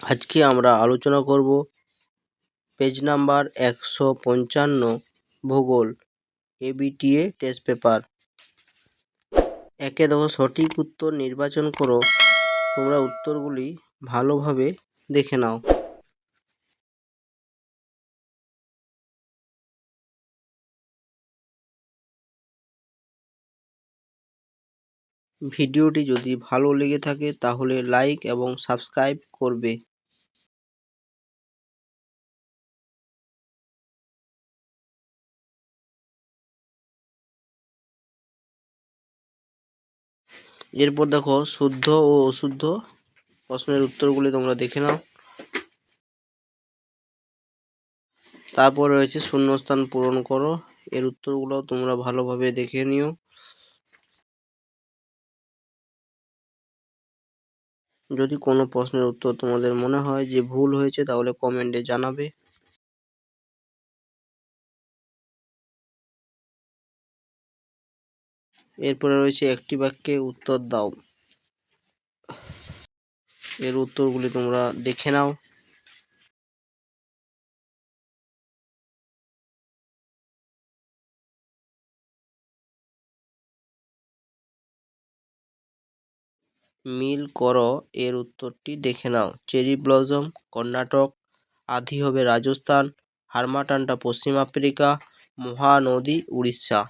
আজকে আমরা আলোচনা করব পেজ নাম্বার একশো পঞ্চান্ন, ভূগোল এবিটিএ টেস্ট পেপার। একে দেখো, সঠিক উত্তর নির্বাচন করো, তোমরা উত্তরগুলি ভালোভাবে দেখে নাও। ভিডিওটি যদি ভালো লেগে থাকে তাহলে লাইক এবং সাবস্ক্রাইব করবে। এরপর দেখো শুদ্ধ ও অশুদ্ধ প্রশ্নের উত্তরগুলি তোমরা দেখে নাও। তারপর রয়েছে শূন্যস্থান পূরণ করো। এর উত্তরগুলো তোমরা ভালোভাবে দেখে নিও। যদি কোনো প্রশ্নের উত্তর তোমাদের মনে হয় যে ভুল হয়েছে, তাহলে কমেন্টে জানাবে। এরপরে রয়েছে একটি বাক্যে উত্তর দাও। এর উত্তরগুলি তোমরা দেখে নাও। মিল করো এর উত্তরটি দেখে নাও। চেরি ব্লসম, কর্ণাটক আধি হবে রাজস্থান, হারমাটানটা পশ্চিম আফ্রিকা, মহানদী উড়িষ্যা।